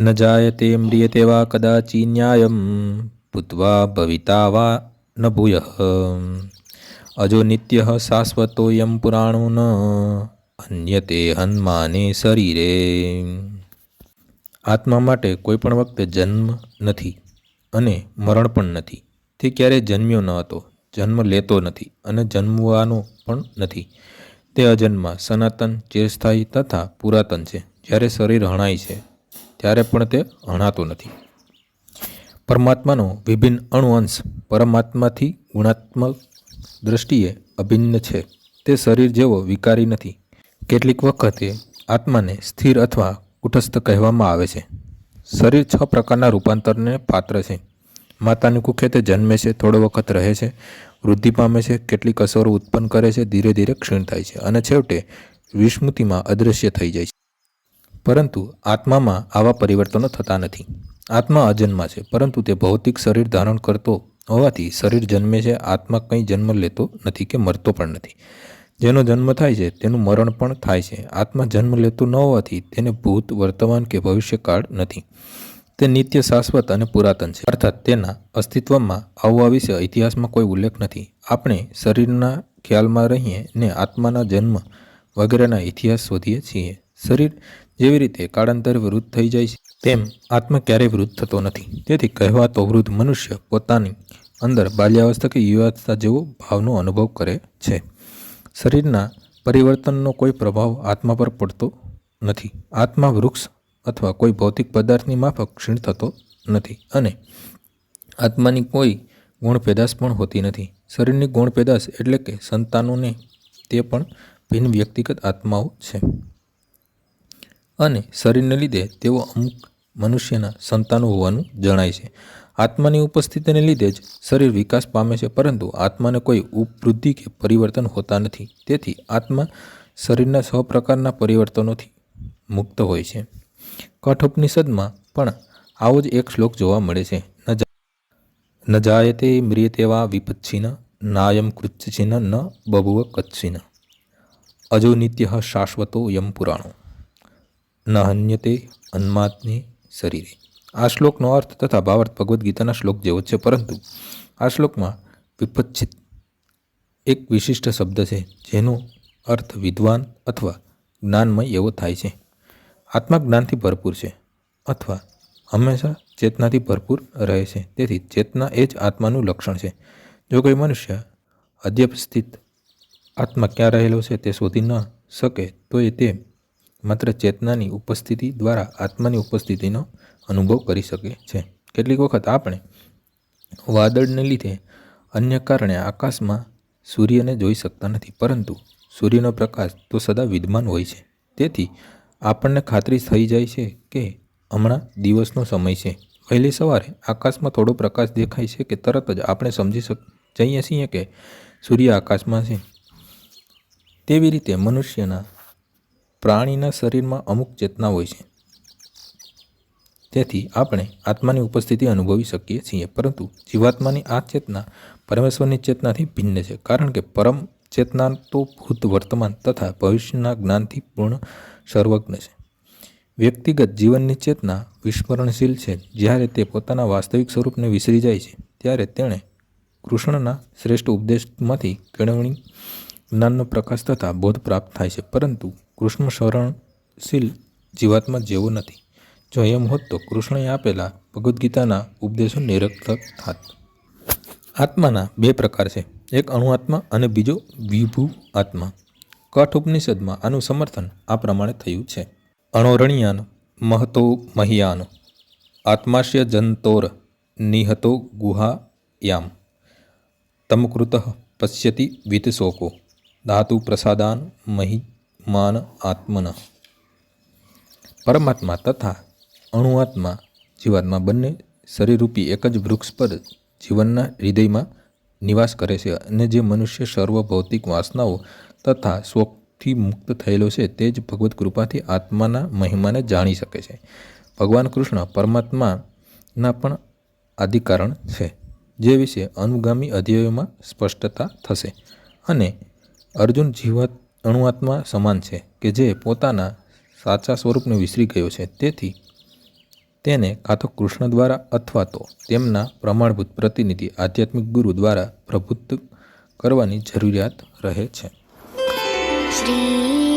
ન જાયતે મ્રિયતે વા કદાચિન્યાયમ ભૂત્વા ભવિતા વા ન ભૂય અજો નિત્ય શાશ્વતોયમ પુરાણો ન અન્યતે હનમાને શરીરે આત્મા માટે કોઈ પણ વખતે જન્મ નથી અને મરણ પણ નથી। તે ક્યારેય જન્મ્યો ન હતો, જન્મ લેતો નથી અને જન્મવાનો પણ નથી। તે અજન્મા સનાતન, ચિરસ્થાયી તથા પુરાતન છે. જ્યારે શરીર હણાય છે, ત્યારે પણ તે હણાતો નથી. પરમાત્માનો વિભિન્ન અણુ અંશ પરમાત્માથી ગુણાત્મક દૃષ્ટિએ અભિન્ન છે. તે શરીર જેવો વિકારી નથી. કેટલીક વખતે આત્માને સ્થિર અથવા કુટસ્થ કહેવામાં આવે છે. શરીર છ પ્રકારના રૂપાંતરને પાત્ર છે. માતાની કુખે તે જન્મે છે, થોડો વખત રહે છે, વૃદ્ધિ પામે છે, કેટલીક અસરો ઉત્પન્ન કરે છે, ધીરે ધીરે ક્ષીણ થાય છે અને છેવટે વિસ્મૃતિમાં અદૃશ્ય થઈ જાય છે. પરંતુ આત્મામાં આવા પરિવર્તનો થતા નથી. આત્મા અજન્મા છે, પરંતુ તે ભૌતિક શરીર ધારણ કરતો હોવાથી શરીર જન્મે છે, આત્મા કંઈ જન્મ લેતો નથી કે મરતો પણ નથી. જેનો જન્મ થાય છે, તેનું મરણ પણ થાય છે. આત્મા જન્મ લેતો ન હોવાથી તેને ભૂત, વર્તમાન કે ભવિષ્યકાળ નથી. તે નિત્ય શાશ્વત અને પુરાતન છે. અર્થાત તેના અસ્તિત્વમાં આવવા વિશે ઇતિહાસમાં કોઈ ઉલ્લેખ નથી. આપણે શરીરના ખ્યાલમાં રહીએ ને આત્માના જન્મ વગેરેના ઇતિહાસ શોધીએ છીએ. શરીર જેવી રીતે કાળાંતરે વૃદ્ધ થઈ જાય છે, તેમ આત્મા ક્યારેય વૃદ્ધ થતો નથી. તેથી કહેવાતો વૃદ્ધ મનુષ્ય પોતાની અંદર બાલ્યાવસ્થા કે યુવાવસ્થા જેવો ભાવનો અનુભવ કરે છે. શરીરના પરિવર્તનનો કોઈ પ્રભાવ આત્મા પર પડતો નથી. આત્મા વૃક્ષ અથવા કોઈ ભૌતિક પદાર્થની માફક ક્ષીણ થતો નથી અને આત્માની કોઈ ગુણ પેદાશ પણ હોતી નથી. શરીરની ગુણ પેદાશ એટલે કે સંતાનોને તે પણ ભિન્ન વ્યક્તિગત આત્માઓ છે. અને શરીરને લીધે તેઓ અમુક મનુષ્યના સંતાનો હોવાનું જણાય છે. આત્માની ઉપસ્થિતિને લીધે જ શરીર વિકાસ પામે છે, પરંતુ આત્માને કોઈ ઉપવૃદ્ધિ કે પરિવર્તન હોતા નથી. તેથી આત્મા શરીરના સૌ પ્રકારના પરિવર્તનોથી મુક્ત હોય છે. કઠોપનિષદમાં પણ આવો જ એક શ્લોક જોવા મળે છે. ન જાયતે મ્રિયતે વા વિપચ્છિન, નાયમ કૃચ્છિન ન બભુવ કચ્છિન. અજો નિત્ય શાશ્વતો યમ પુરાણો. ન હન્યતે અન્માત્મે શરીરે. આ શ્લોકનો અર્થ તથા ભાવાર્થ ભગવદ્ ગીતાના શ્લોક જેવો છે, પરંતુ આ શ્લોકમાં વિપચ્છિત એક વિશિષ્ટ શબ્દ છે, જેનો અર્થ વિદ્વાન અથવા જ્ઞાનમય એવો થાય છે. આત્મા જ્ઞાનથી ભરપૂર છે અથવા હંમેશા ચેતનાથી ભરપૂર રહે છે. તેથી ચેતના એ જ આત્માનું લક્ષણ છે. જો કોઈ મનુષ્ય અદ્યપ સ્થિત આત્મા ક્યાં રહેલો છે તે શોધી ન શકે, તો એ તે માત્ર ચેતનાની ઉપસ્થિતિ દ્વારા આત્માની ઉપસ્થિતિનો અનુભવ કરી શકે છે. કેટલીક વખત આપણે વાદળને લીધે અન્ય કારણે આકાશમાં સૂર્યને જોઈ શકતા નથી, પરંતુ સૂર્યનો પ્રકાશ તો સદા વિદ્યમાન હોય છે. તેથી આપણને ખાતરી થઈ જાય છે કે હમણાં દિવસનો સમય છે. વહેલી સવારે આકાશમાં થોડો પ્રકાશ દેખાય છે કે તરત જ આપણે સમજી શક, જઈએ છીએ કે સૂર્ય આકાશમાં છે. તેવી રીતે મનુષ્યના પ્રાણીના શરીરમાં અમુક ચેતના હોય છે. તેથી આપણે આત્માની ઉપસ્થિતિ અનુભવી શકીએ છીએ, પરંતુ જીવાત્માની આ ચેતના પરમેશ્વરની ચેતનાથી ભિન્ન છે, કારણ કે પરમ ચેતના તો ભૂત વર્તમાન તથા ભવિષ્યના જ્ઞાનથી પૂર્ણ સર્વજ્ઞ છે. વ્યક્તિગત જીવનની ચેતના વિસ્મરણશીલ છે. જ્યારે તે પોતાના વાસ્તવિક સ્વરૂપને વિસરી જાય છે, ત્યારે તેણે કૃષ્ણના શ્રેષ્ઠ ઉપદેશમાંથી કેળવણી, જ્ઞાનનો પ્રકાશ તથા બોધ પ્રાપ્ત થાય છે. પરંતુ કૃષ્ણ શરણશીલ જીવાત્મા જેવો નથી. જો એમ હોત તો કૃષ્ણએ આપેલા ભગવદ્ ગીતાના ઉપદેશો નિરર્થક થાત. આત્માના બે પ્રકાર છે. એક અણુઆત્મા અને બીજો વિભુ આત્મા કઠ ઉપનિષદમાં આનું સમર્થન આ પ્રમાણે થયું છે. અણોરણ્યાન, મહતો મહિયાન, આત્માશ્ય જંતોર, નિહતો ગુહાયામ. તમકૃત પશ્યતિ વિતશોકો, ધાતુ પ્રસાદાન મહિમાન આત્મન. પરમાત્મા તથા અણુઆત્મા જીવાત્મા બંને શરીરરૂપી એક જ વૃક્ષ પર જીવનના હૃદયમાં નિવાસ કરે છે અને જે મનુષ્ય સર્વ ભૌતિક વાસનાઓ તથા શોકથી મુક્ત થયેલો છે તે જ ભગવત કૃપાથી આત્માના મહિમાને જાણી શકે છે. ભગવાન કૃષ્ણ પરમાત્માના પણ આદિકારણ છે, જે વિશે અનુગામી અધ્યાયોમાં સ્પષ્ટતા થશે અને અર્જુન જીવાત અણુઆત્મા સમાન છે કે જે પોતાના સાચા સ્વરૂપને વિસરી ગયો છે. તેથી તેને કાં તો કૃષ્ણ દ્વારા અથવા તો તેમના પ્રમાણભૂત પ્રતિનિધિ આધ્યાત્મિક ગુરુ દ્વારા પ્રભુત્વ કરવાની જરૂરિયાત રહે છે. श्री